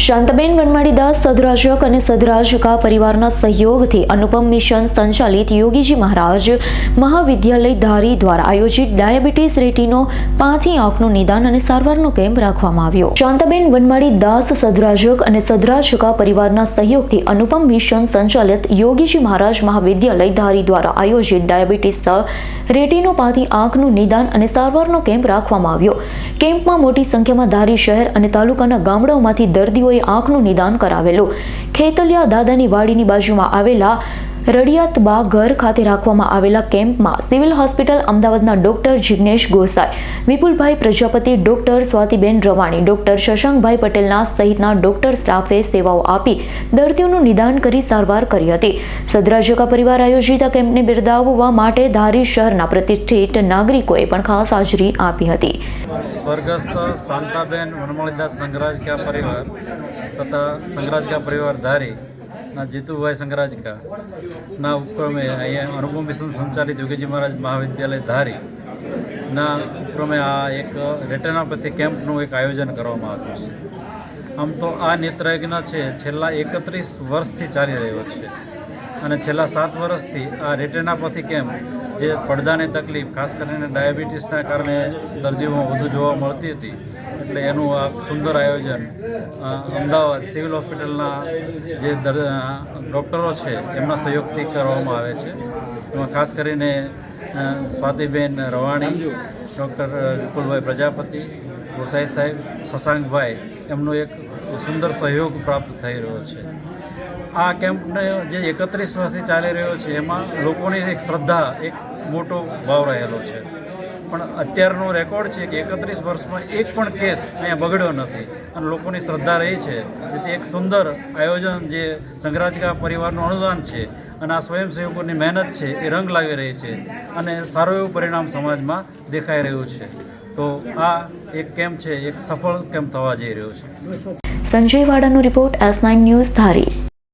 શાંતબેન વનમાળીદાસ સદરાજક અને સદરાજકા પરિવારના સહયોગથી અનુપમ મિશન સંચાલિત યોગીજી મહારાજ મહાવિદ્યાલય ધારી દ્વારા આયોજિત ડાયાબિટીસ રેટીનો પાંથી આંખનું નિદાન અને સારવારનો કેમ્પ રાખવામાં આવ્યો. શાંતાબેન વનમાળીદાસ સદરાજક અને સદરાજકા પરિવારના સહયોગથી અનુપમ મિશન સંચાલિત યોગીજી મહારાજ મહાવિદ્યાલય ધારી દ્વારા આયોજિત ડાયાબિટીસ રેટીનો પાંચથી આંખનું નિદાન અને સારવારનો કેમ્પ રાખવામાં આવ્યો. કેમ્પમાં મોટી સંખ્યામાં ધારી શહેર અને તાલુકાના ગામડાઓમાંથી દર્દીઓએ આંખનું નિદાન કરાવેલું. ખેતલિયા દાદાની વાડીની બાજુમાં આવેલા રડિયાતબા ઘર ખાતે રાખવામાં આવેલા કેમ્પમાં સિવિલ હોસ્પિટલ અમદાવાદના ડોક્ટર જિગ્નેશ ગોસાઈ, વિપુલભાઈ પ્રજાપતિ, ડોક્ટર સ્વાતિબેન રવાણી, ડોક્ટર શશાંકભાઈ પટેલના સહિતના ડોક્ટર સ્ટાફે સેવાઓ આપી દર્દીઓનું નિદાન કરી સારવાર કરી હતી. સદરાજકા પરિવાર આયોજિત આ કેમ્પને બિરદાવવા માટે ધારી શહેરના પ્રતિષ્ઠિત નાગરિકોએ પણ ખાસ હાજરી આપી હતી. સ્વર્ગસ્થ શાંતાબેન વનમાળીદાસ સંઘરાજકા પરિવાર તથા સંઘરાજકા પરિવાર ધારી ના, જીતુભાઈ સંઘરાજકા ના ઉપક્રમે અહીંયા અનુપમ મિશન સંચાલિત યોગીજી મહારાજ મહાવિદ્યાલય ધારી. ના ઉપક્રમે આ એક રેટેનાપેથી કેમ્પનું એક આયોજન કરવામાં આવ્યું છે. આમ તો આ નેત્રયજ્ઞ છે, છેલ્લા એકત્રીસ વર્ષથી ચાલી રહ્યો છે. અને છેલ્લા સાત વર્ષથી આ રેટેનાપથી કેમ્પ જે પડદાની તકલીફ, ખાસ કરીને ડાયાબિટીસના કારણે દર્દીઓમાં વધુ જોવા મળતી હતી. એટલે એનું આ સુંદર આયોજન અમદાવાદ સિવિલ હોસ્પિટલના જે ડૉક્ટરો છે, એમના સહયોગથી કરવામાં આવે છે. એમાં ખાસ કરીને સ્વાતિબેન રવાણી, ડૉક્ટર વિપુલભાઈ પ્રજાપતિ, ગોસાઈ સાહેબ શશાંકભાઈ એમનો એક સુંદર સહયોગ પ્રાપ્ત થઈ રહ્યો છે. આ કેમ્પને જે એકત્રીસ વર્ષથી ચાલી રહ્યો છે, એમાં લોકોની એક શ્રદ્ધા, એક મોટો ભાવ રહેલો છે. પણ અત્યારનો રેકોર્ડ છે કે એકત્રીસ વર્ષમાં એક પણ કેસ અહીંયા બગડ્યો નથી. અને લોકોની શ્રદ્ધા રહી છે. તેથી એક સુંદર આયોજન જે સંઘરાજકા પરિવારનું અનુદાન છે અને આ સ્વયંસેવકોની મહેનત છે એ રંગ લાવી રહી છે અને સારું એવું પરિણામ સમાજમાં દેખાઈ રહ્યું છે. તો આ એક કેમ્પ છે, એક સફળ કેમ્પ થવા જઈ રહ્યો છે. Sanjay વાડાનો report S nine news Dhari.